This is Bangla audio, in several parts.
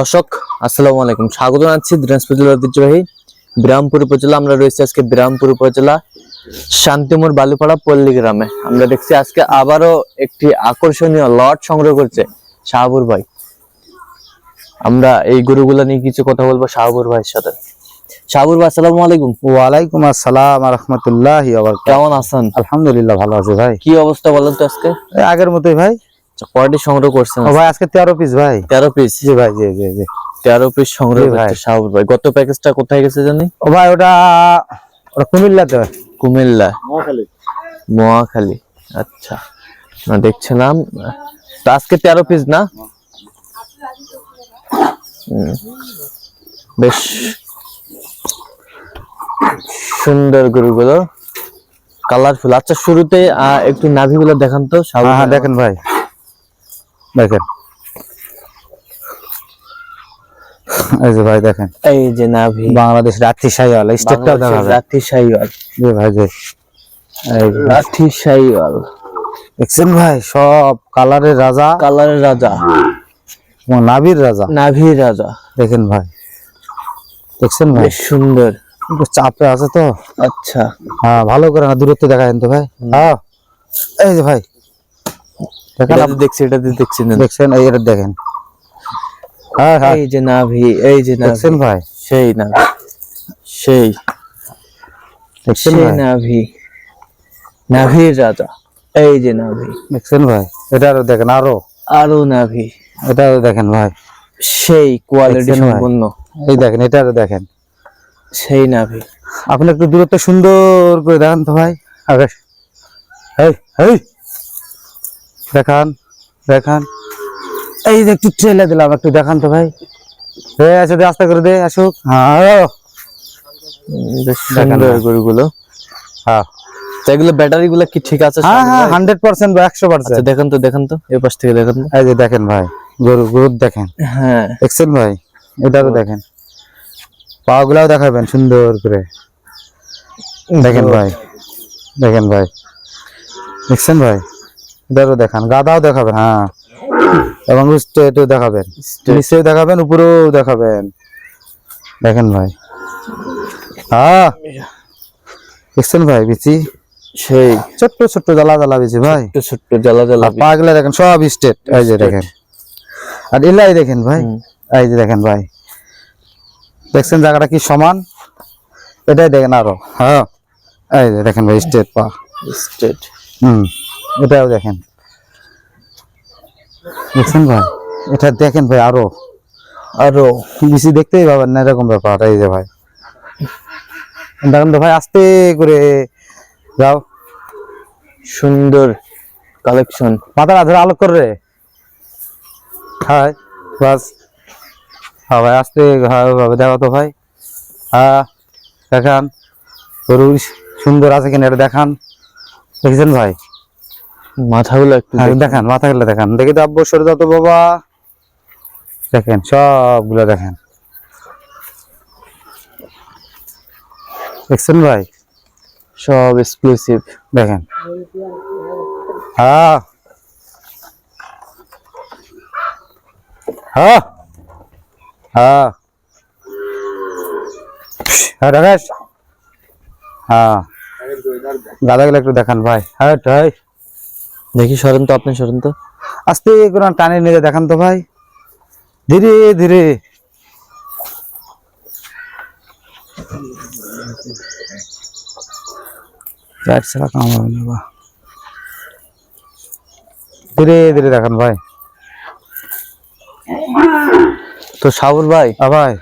দর্শক আসসালামু আলাইকুম। স্বাগত জানাচ্ছি দিনাজপুর জেলার ঐতিহ্যবাহী বিরামপুর উপজেলা। আমরা রয়েছি আজকে বিরামপুর উপজেলা শান্তিমোর বালুপাড়া পল্লী গ্রামে। আমরা দেখছি আজকে আবারও একটি আকর্ষণীয় লট সংগ্রহ করছে শাহাবুর ভাই। আমরা এই গরুগুলা নিয়ে কিছু কথা বলব শাহাবুর ভাইয়ের সাথে। শাহাবুর ভাই আসসালামু আলাইকুম। ওয়ালাইকুম আসসালাম রহমতুল্লাহ কেমন আছেন? আলহামদুলিল্লাহ ভালো আছে ভাই। কি অবস্থা বলেন তো আজকে? আগের মতোই ভাই। আচ্ছা, কয়টি সংগ্রহ করছেন ও ভাই আজকে? তেরো পিস ভাই। তেরো পিস জি ভাই জি জি জি। তেরো পিস সংগ্রহ ভাই। করছে ভাই। গত প্যাকেজটা কোথায় গেছে জানি? ও ভাই ওটা ওটা কুমিল্লাতে কুমিল্লা। মহাখালী। আচ্ছা না দেখছিলাম তো আজকে তেরো পিস না? হুম। বেশ সুন্দর গরুগুলো। কালারফুল আচ্ছা শুরুতে একটু নাভিগুলো দেখান তো হ্যাঁ হ্যাঁ দেখেন ভাই। দেখেন। এই যে ভাই দেখেন। এই যে নাভি। বাংলাদেশ রাত্রি সাইওয়াল স্টেপটাও দেখা রাঠি শাহিওয়াল জি ভাই জি এই যে, রাঠি শাহিওয়াল দেখছেন ভাই সব কালারের রাজা। কালারের রাজা। নাবির রাজা। নাভির রাজা। দেখেন ভাই। দেখছেন ভাই? সুন্দর। একটু চাপে আছে তো। আচ্ছা। হ্যাঁ ভালো করে না দূরত্ব দেখা তো ভাই। হ্যাঁ। এই যে ভাই দেখেন এটা দেখছি এটা দেখছি না দেখছেন এই এটা দেখেন। হ্যাঁ হ্যাঁ। এই যে নাভি এই যে নাভি। দেখছেন ভাই? সেই নাভি সেই। দেখছেন সেই ভাই? নাভি। নাভির রাজা এই যে নাভি। দেখছেন ভাই? এটা আরও দেখেন আরও। আরও নাভি। এটা দেখেন ভাই। সেই কোয়ালিটি সম্পন্ন। এই দেখেন এটা আরও দেখেন। সেই নাভি। আপনি একটু দূরত্ব সুন্দর করে দেখান তো ভাই। এই এই দেখান দেখান। এই যে একটু ঠেলে দিলাম একটু দেখান তো ভাই। হয়ে আছে দে আস্তে করে দে আসুক। হ্যাঁ সুন্দর। গরুগুলো। হ্যাঁ। তো এগুলো ব্যাটারি গুলো কি ঠিক আছে হ্যাঁ হ্যাঁ হান্ড্রেড পার্সেন্ট বা একশো আচ্ছা পার্সেন্ট দেখেন তো দেখেন তো এই পাশ থেকে দেখেন এই যে দেখেন ভাই গরু গরু দেখেন। হ্যাঁ। দেখছেন ভাই এটারও দেখেন। পা গুলাও দেখাবেন সুন্দর করে। দেখেন ভাই দেখেন ভাই। দেখছেন ভাই। এটারও দেখান গাদাও দেখাবেন হ্যাঁ। এবং স্টেটও দেখাবেন। নিচেও দেখাবেন উপরেও দেখাবেন। দেখেন ভাই। হ্যাঁ দেখছেন ভাই বিচি? সেই। ছোট্ট ছোট্ট জ্বালা জ্বালা বিচি ভাই। ছোট্ট জ্বালা জ্বালা আর পা গুলা দেখেন সব স্টেট। এই যে দেখেন। আর এলাই দেখেন ভাই। এই যে দেখেন ভাই। দেখছেন জায়গাটা কি সমান? এটাই দেখেন আরও। হ্যাঁ। এই যে দেখেন ভাই স্টেট পা। স্টেট। হুম। এটাও দেখেন। দেখছেন ভাই? এটা দেখেন ভাই আরও আরও বেশি দেখতেই পাবেন না এরকম ব্যাপার এই যে ভাই। দেখেন তো ভাই আস্তে করে যাও। সুন্দর কালেকশন। মাথার আধারে আলোক করে বাস। হ্যাঁ ভাই আস্তে হ্যাঁ ভাবে দেখো তো ভাই। হ্যাঁ দেখান। গরু সুন্দর আছে কিনা এটা দেখান। দেখেছেন ভাই? মাথাগুলো একটু হ্যাঁ, দেখি। দেখান মাথা গেলে দেখি তো আব্বু সরে দাও তো বাবা। দেখেন সবগুলো দেখেন। দেখছেন ভাই? সব এক্সক্লুসিভ দেখেন। হ্যাঁ। হ্যাঁ। হ্যাঁ। হ্যাঁ রাকেশ। হ্যাঁ। গাদাগুলো একটু দেখান ভাই। হ্যাঁ ভাই দেখি সরেন তো আপনি সরেন তো। আস্তে করে টানে নিয়ে দেখান তো ভাই। ধীরে ধীরে। ছাড়া কাম হবে না বা। ধীরে ধীরে দেখান ভাই। তো সাবুর ভাই ভাই।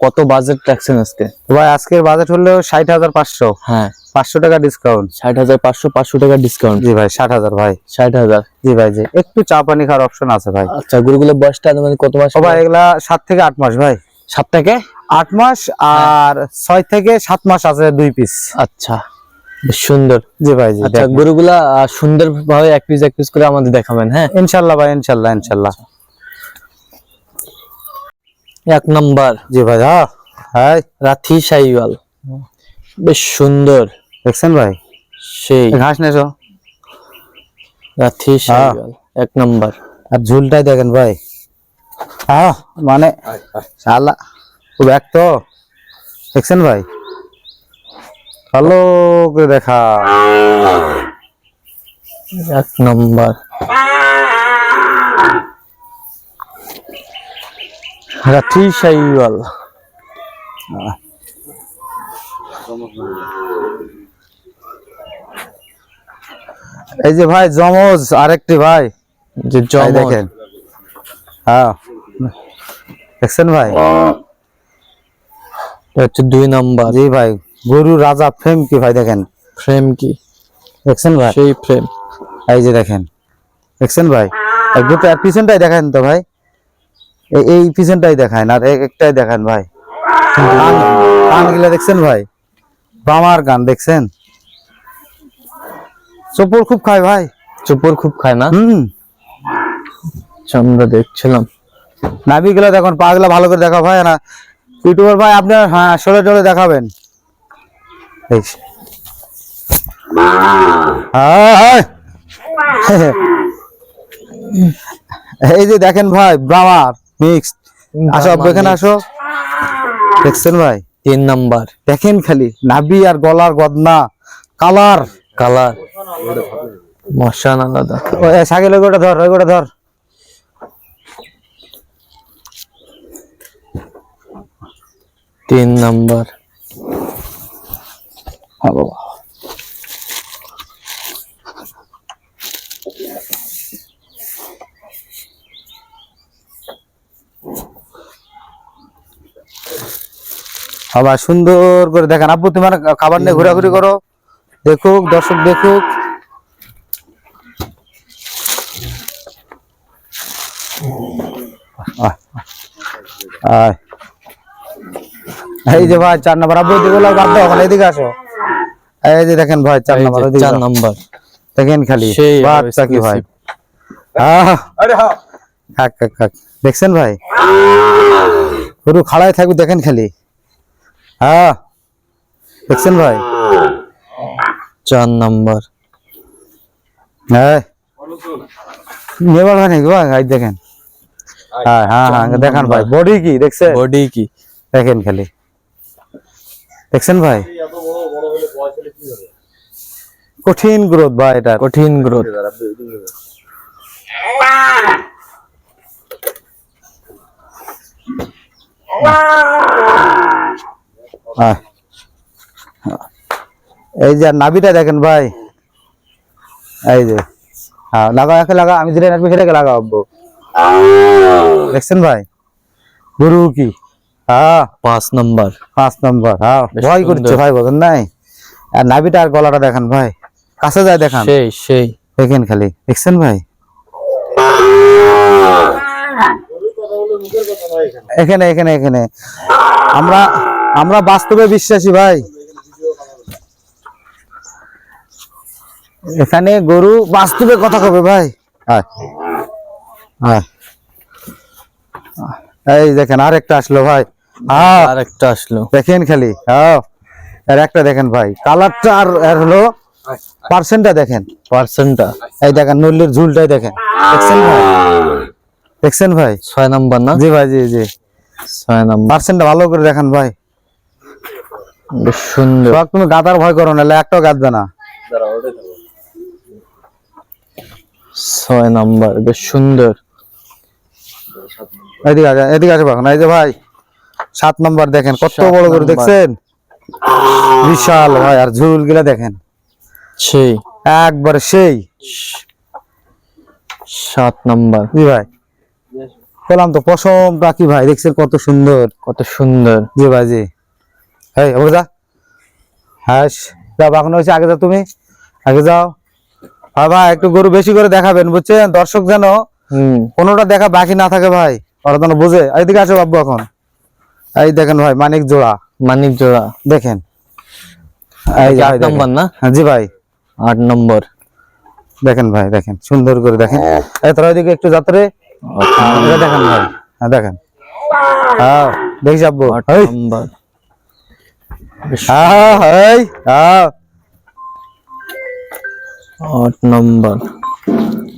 কত বাজেট রাখছেন আজকে? ভাই আজকের বাজেট হলো ষাট হাজার পাঁচশো। হ্যাঁ। পাঁচশো টাকা ডিসকাউন্ট ষাট হাজার পাঁচশো পাঁচশো টাকা ডিসকাউন্ট জি ভাই ষাট হাজার ভাই। ষাট হাজার। জি ভাই জি। একটু চা পানি খাওয়ার অপশন আছে ভাই। আচ্ছা গরুগুলোর বয়সটা আনুমানিক কত মাস? ভাই এগুলা সাত থেকে আট মাস ভাই। সাত থেকে? আট মাস আর ছয় থেকে সাত মাস আছে দুই পিস আচ্ছা সুন্দর। জি ভাই জি। আচ্ছা গরুগুলা সুন্দর ভাবে এক পিস এক পিস করে আমাদের দেখাবেন হ্যাঁ? ইনশাল্লাহ ভাই ইনশাল্লাহ ইনশাল্লাহ। এক নাম্বার। জি ভাই হ্যাঁ হ্যাঁ। রাথি সাইওয়াল। বেশ সুন্দর। দেখছেন ভাই? সেই। ঘাস নেছো সাইওয়াল এক নাম্বার। আর ঝুলটাই দেখেন ভাই। আহ মানে শালা খুব এক তো দেখছেন ভাই? ভালো করে দেখা। এক নম্বর। রাঠি শাইওয়াল এই যে ভাই জমজ আরেকটি ভাই। যে ভাই জমজ দেখেন। হ্যাঁ। দেখছেন ভাই? হচ্ছে দুই নাম্বার। জি ভাই গরু রাজা ফ্রেম কি ভাই দেখেন? ফ্রেম কি? দেখছেন ভাই? সেই ফ্রেম। এই যে দেখেন। দেখছেন ভাই? আর গোটা পিছনটাই দেখেন তো ভাই? এই- এই পিছনটাই দেখান আর এক একটাই দেখান ভাই। কান কানগুলা দেখছেন ভাই? বামার গান দেখছেন? চোপড় খুব খায় ভাই। চুপুর খুব খায় না? হুম। আচ্ছা, আমরা দেখছিলাম। নাবিগুলা দেখুন পাগুলা ভালো করে দেখা ভাই না? ইউটিউবার ভাই আপনার হ্যাঁ সরে টরে দেখাবেন। এই যে। দেখেন ভাই ব্রামার মিক্স আসো এখানে আসো। দেখছেন ভাই? তিন নাম্বার। দেখেন খালি নাবি আর গলার গদনা কালার। কালার। মশান আলাদা সাইকেল ওই গোটা ধর ওই গোটা ধর। তিন নাম্বার। বাবা। আবার সুন্দর করে দেখেন। আব্বু তোমার খাবার নিয়ে ঘোরাঘুরি করো। দেখুক দর্শক দেখুক। আয়, আয়। এই যে ভাই চার নাম্বার আব্বু এদিকে লাও, বাদ দাও এখন এদিকে আসো। এই যে দেখেন ভাই চার নাম্বার চার। নাম্বার। দেখেন খালি বাচ্চা কি ভাই। কাক, কাক, কাক। দেখছেন ভাই? গরু খাড়ায় থাকবে দেখেন খালি। হ্যাঁ। দেখছেন ভাই? চার নাম্বার। হ্যাঁ। হয় নাকি ভাই এই দেখেন। হ্যাঁ হ্যাঁ হ্যাঁ দেখান ভাই। বডি কি দেখছেন? বডি কি? দেখেন খালি। দেখছেন ভাই? কঠিন গ্রোথ ভাই এটা। কঠিন গ্রোথ আহ। এই যে নাবিটা দেখেন ভাই। এই যে হ্যাঁ লাগাও একে লাগা আমি দিলে নাচবি সেটাকে লাগাও আব্বু। দেখছেন ভাই? গরু কি? হ্যাঁ। পাঁচ নাম্বার। পাঁচ নম্বর হ্যাঁ। ভয় সুন্দর। করছে ভাই বলেন নাই? আর নাবিটা আর গলাটা দেখান ভাই। কাছে যায় দেখান। সেই সেই। দেখেন খালি দেখছেন ভাই? এখানে এখানে এখানে। আমরা আমরা বাস্তবে বিশ্বাসী ভাই। এখানে গরু বাস্তবে কথা কবে ভাই? আয়। আয়। এই দেখেন আর একটা আসলো ভাই। হ্যাঁ। আর একটা আসলো। দেখেন খালি হ্যাঁ। আর একটা দেখেন ভাই কালারটা আর হলো পার্সেন্টটা দেখেন। পার্সেন্টটা। এই দেখেন নল্লির ঝুলটাই দেখেন। দেখছেন ভাই? দেখছেন ভাই? ছয় নাম্বার না? জি ভাই জি জি। ছয় নাম্বার। পার্সেন্টটা ভালো করে দেখেন ভাই। সুন্দর। তুমি গাদার ভয় করো না একটাও গাদবে না। ছয় নাম্বার বেশ সুন্দর। এদিকে আছে এদিকে এই যে ভাই সাত নম্বর দেখেন কত বড় করে দেখছেন? বিশাল ভাই আর ঝুলগুলা দেখেন। সেই। একবারে সেই। সাত নাম্বার। জি ভাই। বললাম তো পশমটা কি ভাই? দেখছেন কত সুন্দর। কত সুন্দর। জি ভাই জি। ওকে যা। হ্যাঁ যাও এখন হয়েছে আগে যাও তুমি। আগে যাও। হ্যাঁ ভাই একটু গরু বেশি করে দেখাবেন বুঝছেন? দর্শক যেন কোনোটা দেখা বাকি না থাকে ভাই ওরা যেন বুঝে। এইদিকে আসো বাবু এখন। এই দেখেন ভাই মানিক জোড়া। মানিক জোড়া। দেখেন। না? হ্যাঁ, জি ভাই। আট নম্বর। দেখেন ভাই দেখেন সুন্দর করে দেখেন। তোরা ওইদিকে একটু যাত্রে। দেখেন ভাই। হ্যাঁ দেখেন। হ্যাঁ দেখি যাব হ্যাঁ হ্যাঁ। আট নম্বর।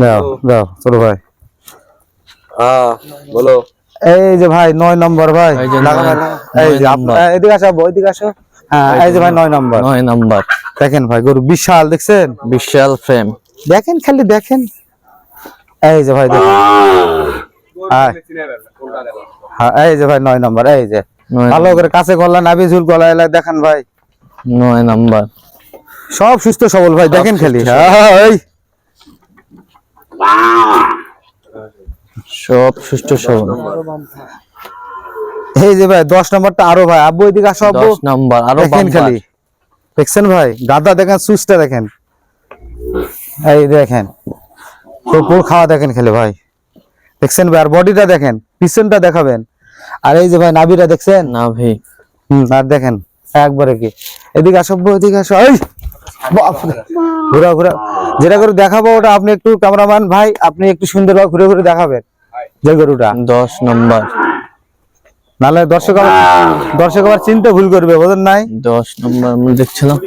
দাও দাও ছোট ভাই। হ্যাঁ বলো। এই যে ভাই নয় নম্বর ভাই। এই যে এদিকে আসো এদিকে আসো। হ্যাঁ এই যে ভাই নয় নম্বর। নয় নাম্বার। দেখেন ভাই গরু বিশাল দেখছেন? বিশাল ফ্রেম দেখেন খালি দেখেন। এই যে ভাই দেখেন। হ্যাঁ এই যে ভাই নয় নম্বর এই যে। ভালো করে কাছে গলা নাবি ঝুল গলা এলা দেখেন ভাই। নয় নাম্বার। সব সুস্থ সবল ভাই দেখেন খালি। হ্যাঁ, সব সুস্থ সবল। এই যে ভাই দশ নম্বরটা আরও ভাই আব্বু এদিকে আসো আব্বু। নাম্বার আরও দেখেন খালি। দেখছেন ভাই গাদা দেখেন সুসটা দেখেন। এই দেখেন কুকুর খাওয়া দেখেন খালি ভাই। দেখছেন ভাই আর বডিটা দেখেন পিছনটা দেখাবেন। আর এই যে ভাই নাভিটা দেখছেন? না ভাই হুম আর দেখেন একবারে কি। এদিকে আসো এদিকে আসো এই। ঘুরা ঘুরা। যেটা করে দেখাবো ওটা আপনি একটু ক্যামেরাম্যান ভাই আপনি একটু সুন্দরভাবে ঘুরে ঘুরে দেখাবেন। যে গরুটা। দশ নাম্বার। নাহলে দর্শক দর্শক আবার চিনতে ভুল করবে বোঝেন নাই? দশ নাম্বার আমরা দেখছিলাম।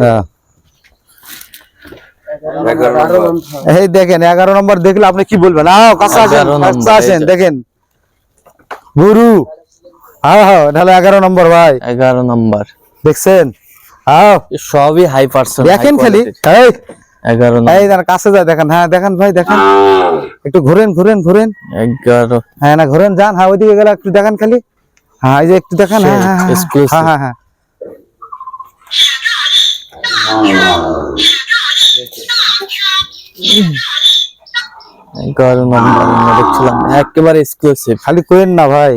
হ্যাঁ। এই দেখেন এগারো নম্বর দেখলে আপনি কি বলবেন? আও কাছে আসেন কাছে আসেন দেখেন। গুরু। হ্যাঁ হ্যাঁ তাহলে এগারো নম্বর ভাই। এগারো নাম্বার। দেখছেন? সবই হাই দেখেন খালি। এই। এগারো এই দাঁড়া, কাছে যায় দেখেন। হ্যাঁ দেখেন ভাই দেখেন। একটু ঘুরেন ঘুরেন ঘুরেন। এগারো। হ্যাঁ না ঘুরেন যান। হ্যাঁ ওইদিকে গেলে একটু দেখেন খালি। হ্যাঁ এই যে একটু দেখেন। হ্যাঁ হ্যাঁ হ্যাঁ. হ্যাঁ। হ্যাঁ হ্যাঁ এগারো নাম্বার দেখছিলাম। একেবারে এক্সক্লুসিভ খালি করেন না ভাই।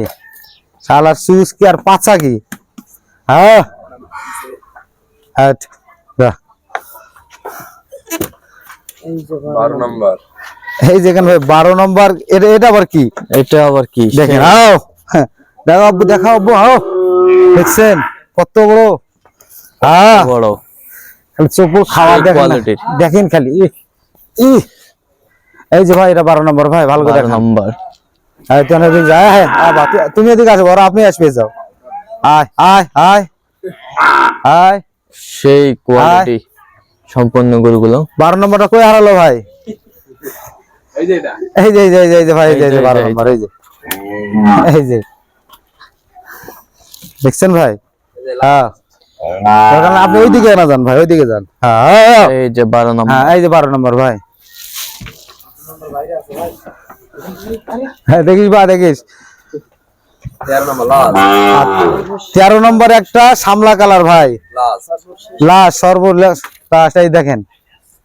শালার সুস কি আর পাচা কি? হ্যাঁ? হ্যাঁ, যা। বারো নম্বর। এই যেখানে ভাই বারো নম্বর এটা এটা আবার কি? এটা আবার কি? দেখেন আও হ্যাঁ, দেখো আব্বু দেখাও আব্বু আও দেখছেন? কত বড়। হ্যাঁ। বড়? খালি চোপু খাওয়া দেখেন দেখেন খালি ই, ই। এই যে ভাই এটা বারো নম্বর ভাই ভালো করে নাম্বার। এই তো এদিকে যায় হ্যাঁ আয় তুমি এদিকে আসো বড় আপনি আসবে যাও। আয় আয় আয় আয়। সেই কোয়ালিটি সম্পন্ন গরুগুলো। বারো নম্বরটা কই হারালো ভাই? এই যে এটা। এই যে এই যে এই যে, ভাই এই যে, বারো। নম্বর এই যে। এই যে। দেখছেন ভাই? হ্যাঁ। আপনি ওইদিকে না যান ভাই ওইদিকে যান। হ্যাঁ হ্যাঁ, এই যে বারো নাম্বার। হ্যাঁ এই যে বারো নম্বর ভাই। হ্যাঁ দেখিস বা দেখিস। তেরো নম্বর একটা সামলা কালার ভাই। লাস্ট এই দেখেন।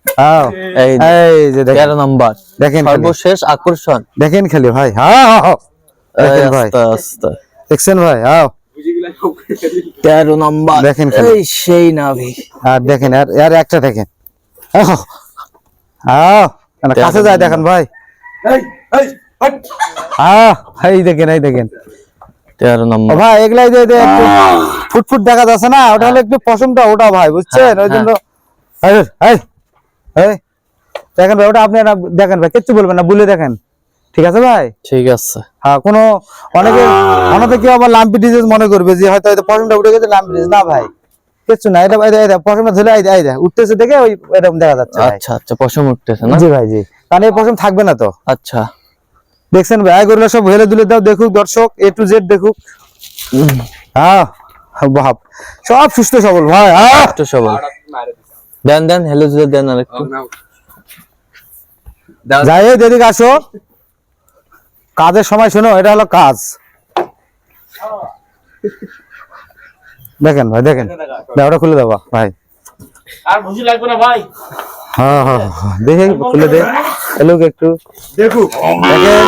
হ্যাঁ এই যে তেরো নাম্বার। দেখেন। সর্বশেষ আকর্ষণ। দেখেন খালি ভাই। হ্যাঁ। ভাই। দেখছেন ভাই? হ্যাঁ তেরো নাম্বার। দেখেন এই সেই নাভি। আর দেখেন আর আর একটা দেখেন। আহ, কাছে যায় দেখেন ভাই। এই এই হাট। আহ এই দেখেন এই দেখেন। তেরো ও ভাই এগুলাই যে যে ফুটফুট দেখা যাচ্ছে না ওটা হলো একটু পশমটা ওটা ভাই বুঝছেন? ওই জন্য এই, এই, এই, দেখেন ভাই ওটা আপনি দেখেন ভাই কিচ্ছু বলবেন না বলে দেখেন। ঠিক আছে ভাই? ঠিক আছে। হ্যাঁ কোনো অনেকে অনেকে কেউ আবার লাম্পি ডিজিজ মনে করবে যে হয়তো হয়তো পশমটা উঠে গেছে লাম্পি ডিজিজ। না ভাই কিচ্ছু না এটা পশমটা ধরে উঠতেছে দেখে ওই এরকম দেখা যাচ্ছে আচ্ছা আচ্ছা পশম উঠতেছে না? জি ভাই জি। কারণ এই পশম থাকবে না তো। আচ্ছা। দেখছেন ভাই? গরুলা সব হেলে দুলে দাও দেখুক দর্শক এ টু জেড দেখুক। হ্যাঁ বাপ। সব সুস্থ সবল ভাই হ্যাঁ একটু সবল। দেন দেন হ্যালো জুলে দেন আর একটু যাই হোক এদিকে আসো। কাজের সময় শোনো এটা হলো কাজ। দেখেন ভাই দেখেন। ওটা খুলে দেবা ভাই। আর বুঝি লাগবে না ভাই। হ্যাঁ হ্যাঁ হ্যাঁ। দেখে খুলে দে। এলুক একটু। দেখেন।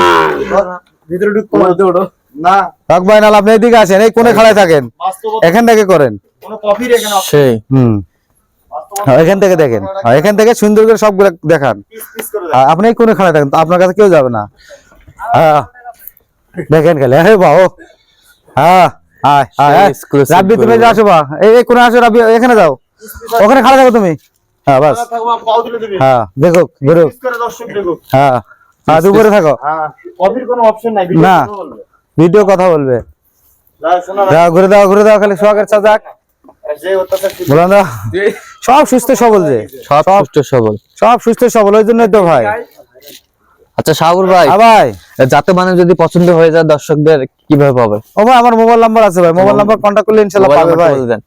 ভিতরে ঢুকতে মধ্যে ওঠো না। হক ভাই নাল আপনি এদিকে আসেন এই কোণে খাড়ায় থাকেন। এখান থেকে করেন। কোনো কফির এখানে সেই। হুম। হ্যাঁ, এখান থেকে দেখেন। হ্যাঁ, এখান থেকে সুন্দর করে সবগুলো দেখান। আপনি এই কোণে খাড়ায় থাকেন আপনার কাছে কেউ যাবে না। হ্যাঁ। দেখেন খেলে। হ্যাঁ বাবু হ্যাঁ আয় আয় আয়। রাব্বি তুমি। আসো বা এই এই কোণে আসো রাব্বি এখানে যাও। ওখানে খাড়া থাকো তুমি। হ্যাঁ বাস। হ্যাঁ দেখো ঘুরো পিস করে দর্শক দেখুক। হ্যাঁ হ্যাঁ দুপুরে থাকো। হ্যাঁ কফির কোনো অপশন নাই না। ভিডিও কথা বলবে। ঘুরে দাও ঘুরে দাও খালি। বললাম না সব সুস্থ সবল যে। সব সুস্থ সবল। সব সুস্থ সবল ওই জন্যই তো ভাই। আচ্ছা সাগর ভাই। হ্যাঁ ভাই। যাতে মানে যদি পছন্দ হয়ে যায় দর্শকদের কীভাবে পাবে? ও ভাই আমার মোবাইল নাম্বার আছে ভাই। মোবাইল নাম্বার কন্ট্যাক্ট করলে ইনশাল্লাহ মোবাইল পাবে ভাই। বলে দেন।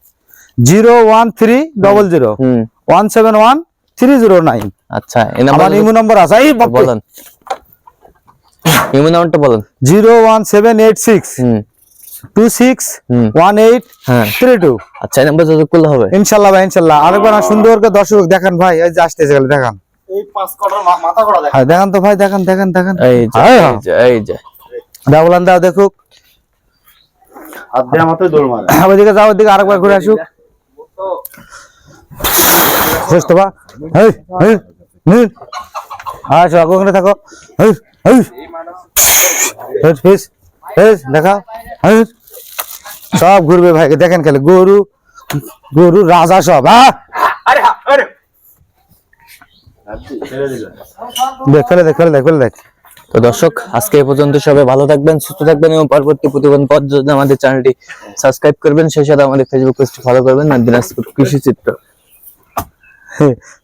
Zero one three double zero. হুম। One seven one three zero nine আচ্ছা এই আমার নাম্বার ইমো নাম্বার আছে এই বলেন। ইমেল নাম্বারটা বলেন। Zero one seven eight six হুম। টু সিক্স হুম ওয়ান এইট হ্যাঁ। থ্রি টু আচ্ছা এই নাম্বার যোগাযোগ করলে হবে। ইনশাল্লাহ ভাই ইনশাল্লাহ। আরেকবার সুন্দর করে দর্শক দেখান ভাই এই যে আসতেছে গেলে দেখান। এই পাঁচ কটার মা- মাথা করা দেখ হ্যাঁ দেখান তো ভাই দেখান দেখান দেখান। এই যে হ্যাঁ, এই। যে দাও দেখুক। হাত দেওয়া মাত্রই দৌড় মারে। ওইদিকে যাও ওইদিকে আরেকবার ঘুরে আসুক। শেষ তো হেই আচ্ছা ওখানে থাকো। হেই হেই। হেই হেই হেই দেখা। হেই। সব ঘুরবে ভাই দেখেন খালি গরু গরু রাজা সব হ্যাঁ আরে আরে। দেখ ফেলে দেখ ফেলে দেখ ফেলে দেখ। তো দর্শক আজকে এই পর্যন্ত সবাই ভালো থাকবেন সুস্থ থাকবেন এবং পরবর্তী প্রতিবেদন পর্যন্ত আমাদের চ্যানেলটি সাবস্ক্রাইব করবেন। সেই সাথে আমাদের ফেসবুক পেজটি ফলো করবেন। আর দিনাজপুর কৃষি চিত্র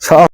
সব